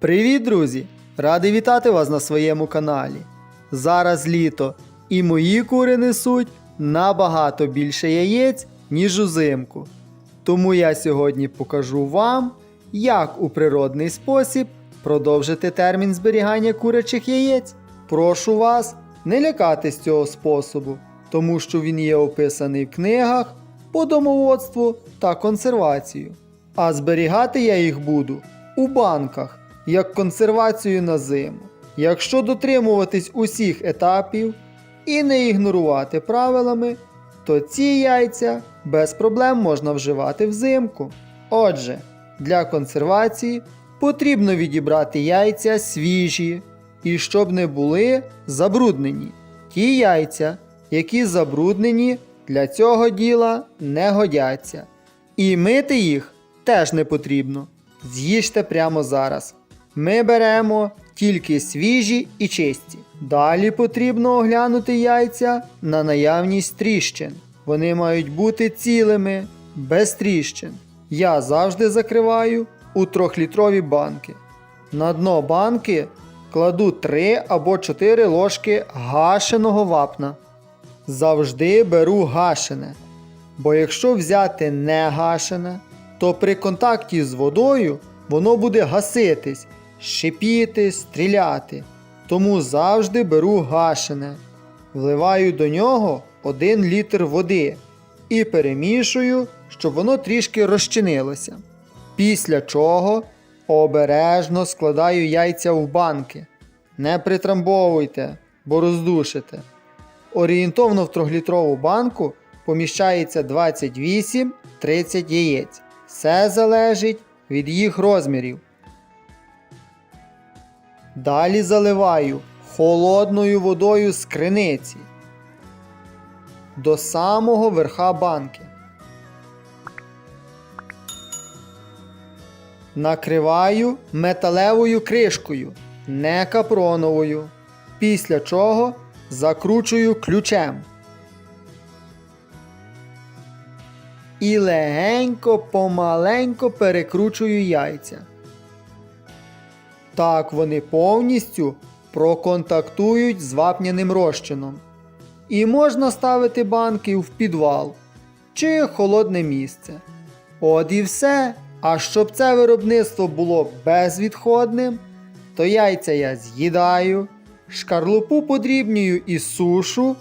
Привіт, друзі! Радий вітати вас на своєму каналі. Зараз літо, і мої кури несуть набагато більше яєць, ніж узимку. Тому я сьогодні покажу вам, як у природний спосіб продовжити термін зберігання курячих яєць. Прошу вас не лякатись цього способу, тому що він є описаний в книгах по домоводству та консервацію. А зберігати я їх буду у банках як консервацію на зиму. Якщо дотримуватись усіх етапів і не ігнорувати правилами, то ці яйця без проблем можна вживати взимку. Отже, для консервації потрібно відібрати яйця свіжі і щоб не були забруднені. Ті яйця, які забруднені, для цього діла не годяться. І мити їх теж не потрібно. З'їжте прямо зараз. Ми беремо тільки свіжі і чисті. Далі потрібно оглянути яйця на наявність тріщин. Вони мають бути цілими, без тріщин. Я завжди закриваю у трьохлітрові банки. На дно банки кладу 3 або 4 ложки гашеного вапна. Завжди беру гашене. Бо якщо взяти не гашене, то при контакті з водою воно буде гаситись, шипіти, стріляти. Тому завжди беру гашене. Вливаю до нього 1 літр води і перемішую, щоб воно трішки розчинилося. Після чого обережно складаю яйця в банки. Не притрамбовуйте, бо роздушите. Орієнтовно в трьохлітрову банку поміщається 28-30 яєць. Все залежить від їх розмірів. Далі заливаю холодною водою з криниці до самого верха банки. Накриваю металевою кришкою, не капроновою. Після чого закручую ключем. І легенько, помаленько перекручую яйця. Так вони повністю проконтактують з вапняним розчином. І можна ставити банки в підвал чи холодне місце. От і все. А щоб це виробництво було безвідходним, то яйця я з'їдаю, шкарлупу подрібнюю і сушу,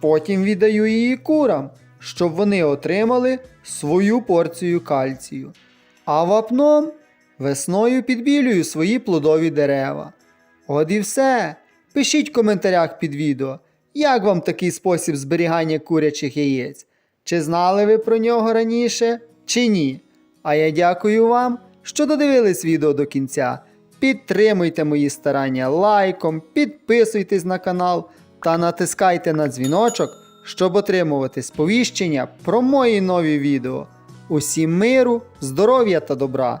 потім віддаю її курам, щоб вони отримали свою порцію кальцію. А вапном весною підбілюю свої плодові дерева. От і все. Пишіть в коментарях під відео, як вам такий спосіб зберігання курячих яєць. Чи знали ви про нього раніше, чи ні? А я дякую вам, що додивились відео до кінця. Підтримуйте мої старання лайком, підписуйтесь на канал та натискайте на дзвіночок, щоб отримувати сповіщення про мої нові відео. Усім миру, здоров'я та добра.